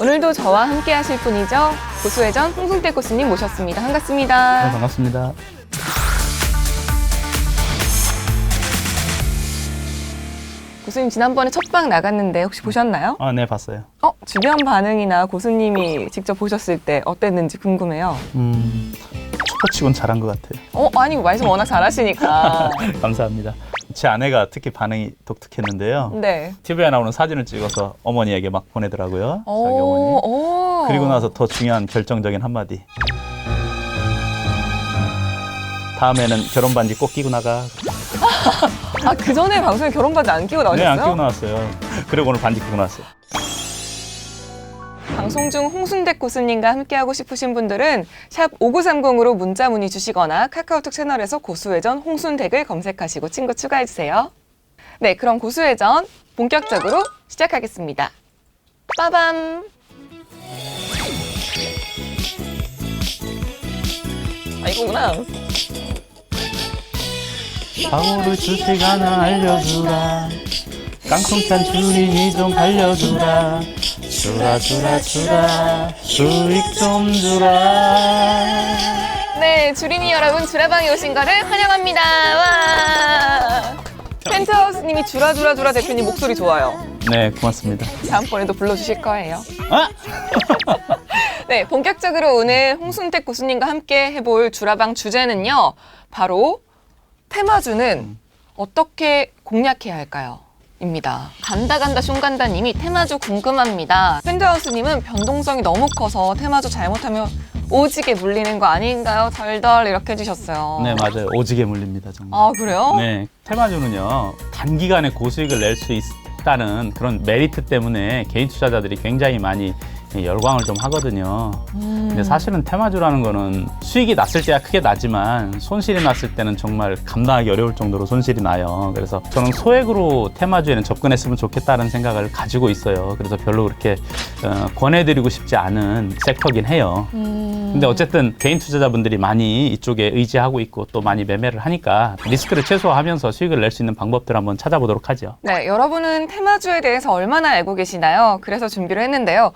오늘도 저와 함께 하실 분이죠. 고수회전 홍승태 고수님 모셨습니다. 반갑습니다. 네, 반갑습니다. 고수님 지난번에 첫방 나갔는데 혹시 보셨나요? 아, 네, 봤어요. 어, 주변 반응이나 고수님이 직접 보셨을 때 어땠는지 궁금해요. 음, 초코치곤 잘한 것 같아요. 어, 아니 말씀 워낙 잘하시니까. 감사합니다. 제 아내가 특히 반응이 독특했는데요. 네. TV에 나오는 사진을 찍어서 어머니에게 막 보내더라고요. 자기 어머니. 오, 오. 그리고 나서 더 중요한 결정적인 한마디. 다음에는 결혼 반지 꼭 끼고 나가. 아, 그 전에 방송에 결혼 반지 안 끼고 네, 나오셨어요? 안 끼고 나왔어요. 그리고 오늘 반지 끼고 나왔어요. 방송 중 홍순택 고수님과 함께하고 싶으신 분들은 샵 5930으로 문자 문의 주시거나 카카오톡 채널에서 고수회전 홍순택을 검색하시고 친구 추가해주세요. 네, 그럼 고수회전 본격적으로 시작하겠습니다. 빠밤! 아, 이거구나. 방울을 주식 하나 알려주라. 깡통찬 주린이 좀 알려주라. 주라 주라 주라 수익 좀 주라. 네, 주린이 여러분, 주라방에 오신 거를 환영합니다. 와! 펜트하우스님이 주라주라주라 대표님 목소리 좋아요. 네 고맙습니다. 다음번에도 불러주실 거예요. 아! 네, 본격적으로 오늘 홍순택 고수님과 함께 해볼 주라방 주제는요. 바로 테마주는 어떻게 공략해야 할까요? 입니다. 간다 간다 숑간다 님이 테마주 궁금합니다. 팬드하우스 님은 변동성이 너무 커서 테마주 잘못하면 오지게 물리는 거 아닌가요? 덜덜 이렇게 해주셨어요. 네 맞아요. 오지게 물립니다 정말. 아 그래요? 네 테마주는요 단기간에 고수익을 낼 수 있다는 그런 메리트 때문에 개인 투자자들이 굉장히 많이 열광을 좀 하거든요. 음. 근데 사실은 테마주라는 거는 수익이 났을 때야 크게 나지만 손실이 났을 때는 정말 감당하기 어려울 정도로 손실이 나요. 그래서 저는 소액으로 테마주에는 접근했으면 좋겠다는 생각을 가지고 있어요. 그래서 별로 그렇게 어, 권해드리고 싶지 않은 섹터긴 해요. 음. 근데 어쨌든 개인 투자자분들이 많이 이쪽에 의지하고 있고 또 많이 매매를 하니까 리스크를 최소화하면서 수익을 낼 수 있는 방법들 한번 찾아보도록 하죠. 네, 여러분은 테마주에 대해서 얼마나 알고 계시나요? 그래서 준비를 했는데요.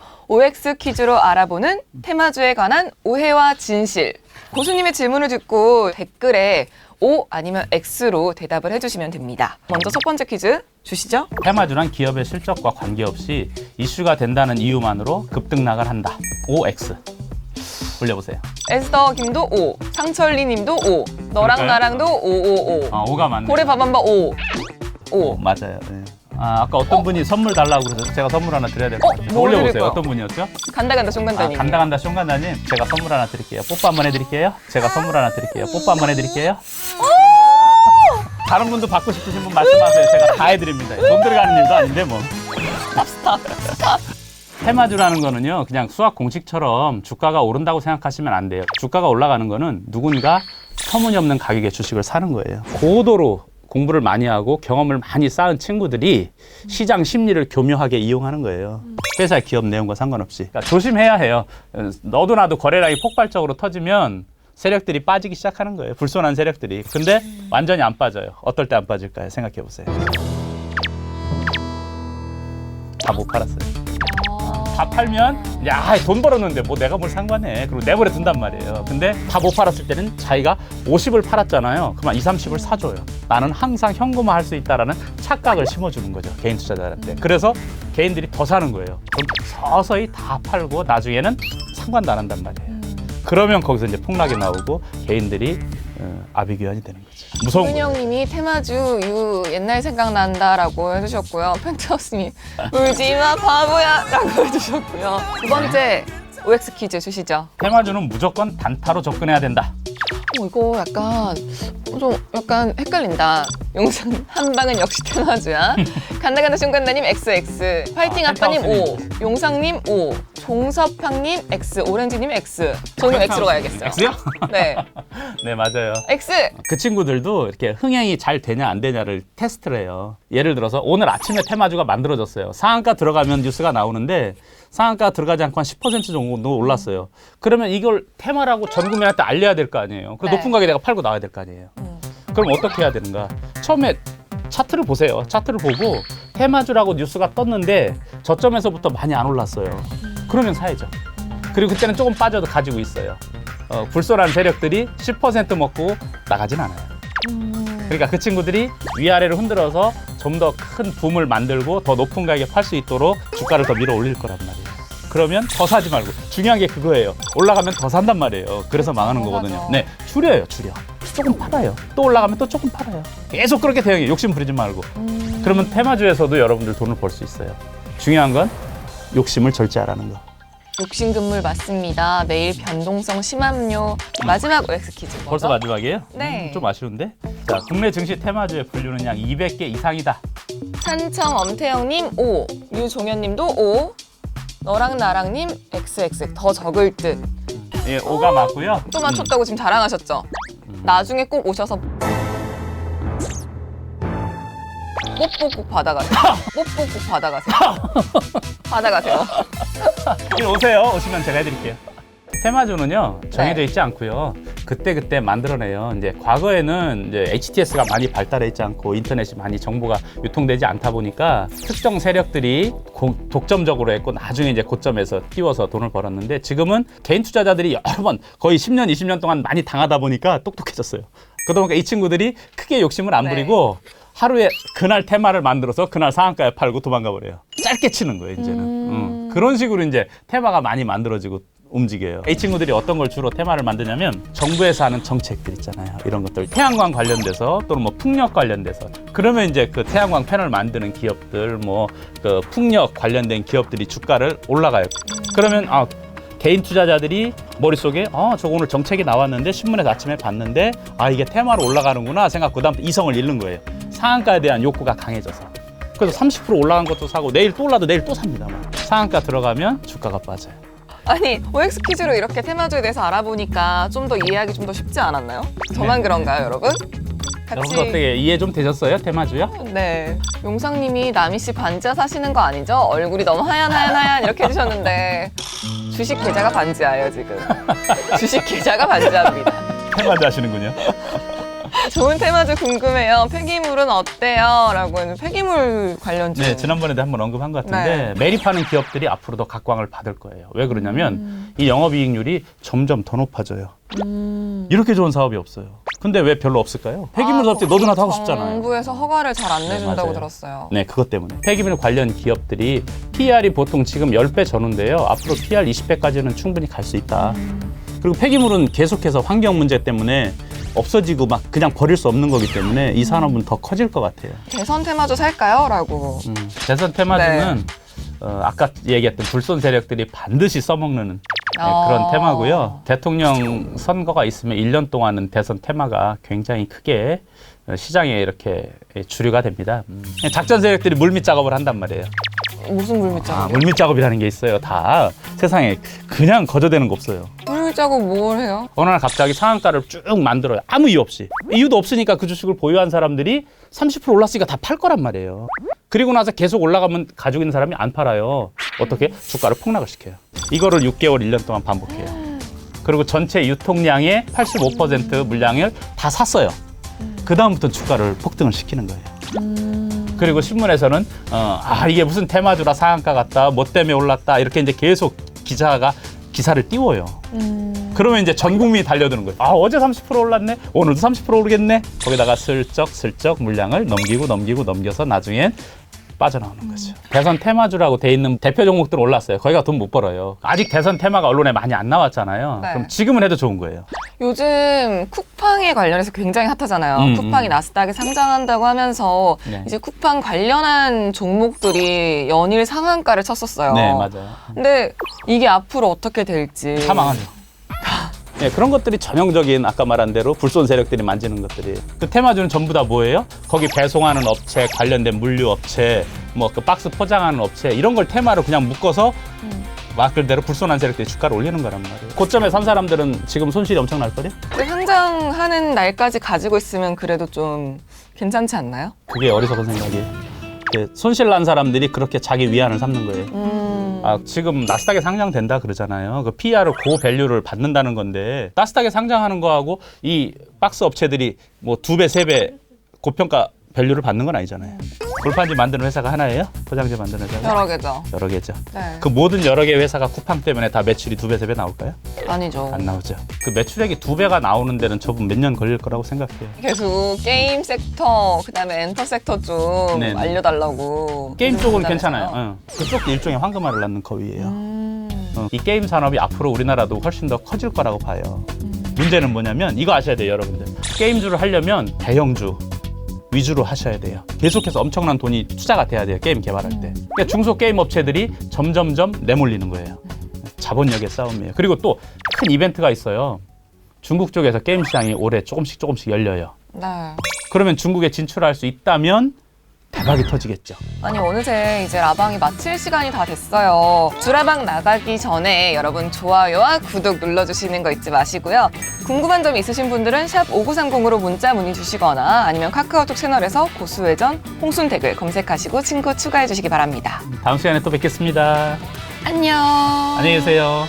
OX 퀴즈로 알아보는 테마주에 관한 오해와 진실. 고수님의 질문을 듣고 댓글에 O 아니면 X로 대답을 해주시면 됩니다. 먼저 첫 번째 퀴즈 주시죠. 테마주란 기업의 실적과 관계없이 이슈가 된다는 이유만으로 급등락을 한다. OX. 올려보세요. 에스더 김도 O, 상철리 님도 O, 너랑 그럴까요? 나랑도 O, O, O. 아, O가 맞네. 고래 밥한바 O. O. 오, 맞아요. 네. 아, 아까 어떤 분이 선물 달라고 그래서 제가 선물 하나 드려야 될 것 어, 같아요. 뭘 올려보세요. 드릴까요? 어떤 분이었죠? 간다 간다 아, 숑간다님. 간다 간다 숑간다님 제가 선물 하나 드릴게요. 뽀뽀 한번 해드릴게요. 제가 선물 하나 드릴게요. 뽀뽀 한번 해드릴게요. 다른 분도 받고 싶으신 분 말씀하세요. 제가 다 해드립니다. 돈 들어가는 일도 아닌데 뭐. 테마주라는 거는요, 그냥 수학 공식처럼 주가가 오른다고 생각하시면 안 돼요. 주가가 올라가는 거는 누군가 터무니없는 가격의 주식을 사는 거예요. 고도로 공부를 많이 하고 경험을 많이 쌓은 친구들이 시장 심리를 교묘하게 이용하는 거예요. 회사 기업 내용과 상관없이. 그러니까 조심해야 해요. 어, 너도 나도 거래량이 폭발적으로 터지면 세력들이 빠지기 시작하는 거예요. 불손한 세력들이. 근데 완전히 안 빠져요. 어떨 때 안 빠질까요? 생각해 보세요. 다 못 팔았어요. 다 팔면 야 돈 벌었는데 뭐 내가 뭘 상관해. 그리고 내버려 둔단 말이에요. 근데 다 못 팔았을 때는 자기가 50을 팔았잖아요. 그러면 2, 30을 사줘요. 나는 항상 현금화 할 수 있다라는 착각을 심어주는 거죠 개인 투자자한테. 그래서 개인들이 더 사는 거예요. 그럼 서서히 다 팔고 나중에는 상관도 안 한단 말이에요. 그러면 거기서 이제 폭락이 나오고 개인들이 어, 아비규환이 되는 거죠 무서운 거예요 은영님이 테마주 유 옛날 생각난다라고 해주셨고요. 펜트하우스님 울지마 바보야라고 해주셨고요. 두 번째 OX 퀴즈 주시죠. 테마주는 무조건 단타로 접근해야 된다 어, 이거 약간 어, 좀 약간 헷갈린다. 용산 한 방은 역시 테마주야. 간다 간다 숑간다님 XX, 화이팅 아, 아빠님 O, 펜트하우스님. 용상님 O, 종섭향님 X, 오렌지님 X. 저는 X로 가야겠어요. X요? 네, 네 맞아요 X. 그 친구들도 이렇게 흥행이 잘 되냐 안 되냐를 테스트를 해요. 예를 들어서 오늘 아침에 테마주가 만들어졌어요. 상한가 들어가면 뉴스가 나오는데 상한가 들어가지 않고 한 10% 정도 올랐어요. 그러면 이걸 테마라고 전 국민한테 알려야 될 거 아니에요. 그 네. 높은 가격에 내가 팔고 나와야 될 거 아니에요. 그럼 어떻게 해야 되는가? 처음에 차트를 보세요. 차트를 보고 테마주라고 뉴스가 떴는데 저점에서부터 많이 안 올랐어요. 그러면 사야죠. 그리고 그때는 조금 빠져도 가지고 있어요. 어, 불손한 세력들이 10% 먹고 나가진 않아요. 그러니까 그 친구들이 위아래로 흔들어서 좀 더 큰 붐을 만들고 더 높은 가격에 팔 수 있도록 주가를 더 밀어 올릴 거란 말이에요. 그러면 더 사지 말고 중요한 게 그거예요. 올라가면 더 산단 말이에요. 그래서 망하는 더 거거든요. 네, 줄여요, 줄여. 조금 팔아요. 또 올라가면 또 조금 팔아요. 계속 그렇게 대응해. 욕심 부리지 말고. 그러면 테마주에서도 여러분들 돈을 벌 수 있어요. 중요한 건 욕심을 절제하라는 거. 욕심 금물 맞습니다. 매일 변동성 심함요. 마지막 OX 퀴즈. 뭐죠? 벌써 마지막이에요? 네. 음, 좀 아쉬운데? 자, 국내 증시 테마주의 분류는 약 200개 이상이다. 산청 엄태영님 O, 유종현님도 O, 너랑 나랑님 XX 더 적을 듯. 예, 5가 맞고요. 또 맞췄다고 지금 자랑하셨죠? 나중에 꼭 오셔서 뽀뽀 꼭 받아가세요. 뽀뽀 꼭 받아가세요. 받아가세요. 음, 이리 오세요. 오시면 제가 해드릴게요. 테마주는요 정해져 네. 있지 않고요 그때 그때 만들어내요. 이제 과거에는 이제 HTS가 많이 발달해 있지 않고 인터넷이 많이 정보가 유통되지 않다 보니까 특정 세력들이 고- 독점적으로 했고 나중에 이제 고점에서 띄워서 돈을 벌었는데 지금은 개인 투자자들이 여러 번 거의 10년, 20년 동안 많이 당하다 보니까 똑똑해졌어요. 그러다 보니까 이 친구들이 크게 욕심을 안 네. 부리고 하루에 그날 테마를 만들어서 그날 상한가에 팔고 도망가 버려요. 짧게 치는 거예요, 이제는. 음, 그런 식으로 이제 테마가 많이 만들어지고 움직여요. 이 친구들이 어떤 걸 주로 테마를 만드냐면 정부에서 하는 정책들 있잖아요. 이런 것들 태양광 관련돼서 또는 뭐 풍력 관련돼서 그러면 이제 그 태양광 패널 만드는 기업들 뭐 그 풍력 관련된 기업들이 주가를 올라가요. 그러면 아 개인 투자자들이 머릿속에 아, 저 오늘 정책이 나왔는데 신문에서 아침에 봤는데 아, 이게 테마로 올라가는구나 생각 그다음부터 이성을 잃는 거예요. 상한가에 대한 욕구가 강해져서. 그래서 30% 올라간 것도 사고 내일 또 올라도 내일 또 삽니다. 막. 상한가 들어가면 주가가 빠져요. 아니 OX 퀴즈로 이렇게 테마주에 대해서 알아보니까 좀 더 이해하기 좀 더 쉽지 않았나요? 저만 네. 그런가요, 여러분? 여러분 어떻게 이해 좀 되셨어요? 테마주요? 네. 용상님이 남희 씨 반지하 사시는 거 아니죠? 얼굴이 너무 하얀 하얀 하얀 이렇게 해주셨는데 주식 계좌가 반지하예요 지금. 주식 계좌가 반지합니다. 테마주 하시는군요. 좋은 테마주 궁금해요. 폐기물은 어때요? 라고 하는 폐기물 관련 주. 네, 지난번에도 한번 언급한 것 같은데 매립하는 기업들이 앞으로 더 각광을 받을 거예요. 왜 그러냐면 이 영업이익률이 점점 더 높아져요. 이렇게 좋은 사업이 없어요. 근데 왜 별로 없을까요? 폐기물 사업체 너도 나도 하고 싶잖아요. 아, 정부에서 허가를 잘안 네, 내준다고 맞아요. 들었어요. 네, 그것 때문에. 폐기물 관련 기업들이 PR이 보통 지금 10배 전후인데요. 앞으로 PR 20배까지는 충분히 갈 수 있다. 그리고 폐기물은 계속해서 환경 문제 때문에 없어지고 막 그냥 버릴 수 없는 거기 때문에 이 산업은 더 커질 것 같아요. 대선 테마주 살까요? 라고. 음, 대선 테마주는 네. 어, 아까 얘기했던 불손 세력들이 반드시 써먹는 네, 아. 그런 테마고요. 대통령 선거가 있으면 1년 동안은 대선 테마가 굉장히 크게 어, 시장에 이렇게 주류가 됩니다. 음. 작전 세력들이 물밑 작업을 한단 말이에요. 무슨 물밑 아, 작업? 물밑 작업이라는 게 있어요. 다 세상에 그냥 거저되는 거 없어요. 물밑 작업 뭘 해요? 어느 날 갑자기 상한가를 쭉 만들어요. 아무 이유 없이. 이유도 없으니까 그 주식을 보유한 사람들이 30% 올랐으니까 다 팔 거란 말이에요. 그리고 나서 계속 올라가면 가지고 있는 사람이 안 팔아요. 어떻게? 주가를 폭락을 시켜요. 이거를 6개월, 1년 동안 반복해요. 그리고 전체 유통량의 85% 물량을 다 샀어요. 그 다음부터 주가를 폭등을 시키는 거예요. 그리고 신문에서는 어, 아 이게 무슨 테마주라 상한가 같다, 뭐 때문에 올랐다 이렇게 이제 계속 기자가 기사를 띄워요. 그러면 이제 전 국민이 달려드는 거예요. 아 어제 30% 올랐네, 오늘도 30% 오르겠네. 거기다가 슬쩍 슬쩍 물량을 넘기고 넘기고 넘겨서 나중엔 빠져나오는 거죠. 대선 테마주라고 돼 있는 대표 종목들은 올랐어요. 거기가 돈 못 벌어요. 아직 대선 테마가 언론에 많이 안 나왔잖아요. 네. 그럼 지금은 해도 좋은 거예요. 요즘 쿠팡에 관련해서 굉장히 핫하잖아요. 음, 쿠팡이 음. 나스닥에 상장한다고 하면서 네. 이제 쿠팡 관련한 종목들이 연일 상한가를 쳤었어요. 네 맞아요. 근데 이게 앞으로 어떻게 될지. 다 망하죠. 네, 그런 것들이 전형적인 아까 말한 대로 불손 세력들이 만지는 것들이. 그 테마주는 전부 다 뭐예요? 거기 배송하는 업체, 관련된 물류 업체, 뭐 그 박스 포장하는 업체 이런 걸 테마로 그냥 묶어서 말 그대로 불손한 세력들이 주가를 올리는 거란 말이에요. 고점에 산 사람들은 지금 손실이 엄청 날 거요. 근데 상장하는 날까지 가지고 있으면 그래도 좀 괜찮지 않나요? 그게 어리석은 생각이에요. 그 손실 난 사람들이 그렇게 자기 위안을 삼는 거예요. 음. 아, 지금 나스닥에 상장된다 그러잖아요. 그 PR을 고밸류를 받는다는 건데 나스닥에 상장하는 거하고 이 박스 업체들이 뭐 두 배, 세 배 고평가 밸류를 받는 건 아니잖아요. 골판지 만드는 회사가 하나예요? 포장지 만드는 회사가 여러 개죠. 여러 개죠. 네. 그 모든 여러 개 회사가 쿠팡 때문에 다 매출이 두 배, 세 배 나올까요? 아니죠. 안 나오죠. 그 매출액이 두 배가 나오는 데는 저분 몇 년 걸릴 거라고 생각해요. 계속 게임 섹터, 그다음에 엔터 섹터 좀 네네. 알려달라고. 게임 쪽은. 괜찮아요. 어. 그쪽도 일종의 황금알을 낳는 거위예요. 음. 어, 이 게임 산업이 앞으로 우리나라도 훨씬 더 커질 거라고 봐요. 문제는 뭐냐면 이거 아셔야 돼요, 여러분들. 게임주를 하려면 대형주 위주로 하셔야 돼요. 계속해서 엄청난 돈이 투자가 돼야 돼요, 게임 개발할 때. 그러니까 중소 게임 업체들이 점점점 내몰리는 거예요. 자본력의 싸움이에요. 그리고 또 큰 이벤트가 있어요. 중국 쪽에서 게임 시장이 올해 조금씩 조금씩 열려요. 네. 그러면 중국에 진출할 수 있다면 대박이 터지겠죠. 아니 어느새 이제 라방이 마칠 시간이 다 됐어요. 주라방 나가기 전에 여러분 좋아요와 구독 눌러주시는 거 잊지 마시고요. 궁금한 점 있으신 분들은 샵 5930으로 문자 문의 주시거나 아니면 카카오톡 채널에서 고수회전 홍순택을 검색하시고 친구 추가해 주시기 바랍니다. 다음 시간에 또 뵙겠습니다. 안녕. 안녕히 계세요.